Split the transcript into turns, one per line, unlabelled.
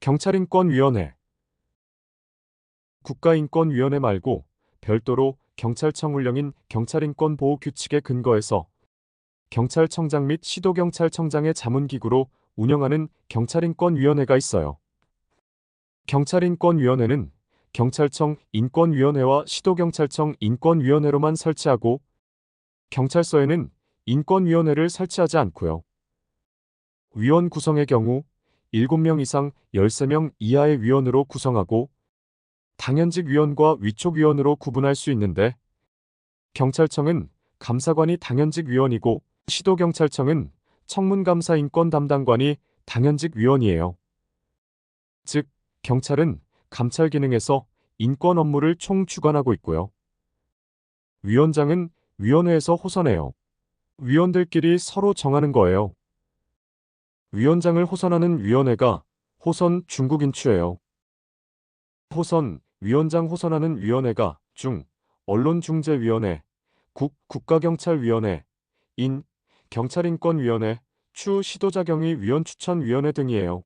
경찰인권위원회 국가인권위원회 말고 별도로 경찰청 운령인 경찰인권보호 규칙에 근거해서 경찰청장 및 시도경찰청장의 자문기구로 운영하는 경찰인권위원회가 있어요. 경찰인권위원회는 경찰청 인권위원회와 시도경찰청 인권위원회로만 설치하고 경찰서에는 인권위원회를 설치하지 않고요. 위원 구성의 경우 7명 이상 13명 이하의 위원으로 구성하고 당연직 위원과 위촉 위원으로 구분할 수 있는데 경찰청은 감사관이 당연직 위원이고 시도경찰청은 청문감사 인권 담당관이 당연직 위원이에요. 즉, 경찰은 감찰 기능에서 인권 업무를 총 주관하고 있고요. 위원장은 위원회에서 호선해요. 위원들끼리 서로 정하는 거예요. 위원장을 호선하는 위원회가 호선 중국인추예요. 호선, 위원장 호선하는 위원회가 중, 언론중재위원회, 국, 국가경찰위원회, 인, 경찰인권위원회, 추, 시도자경위 위원 추천위원회 등이에요.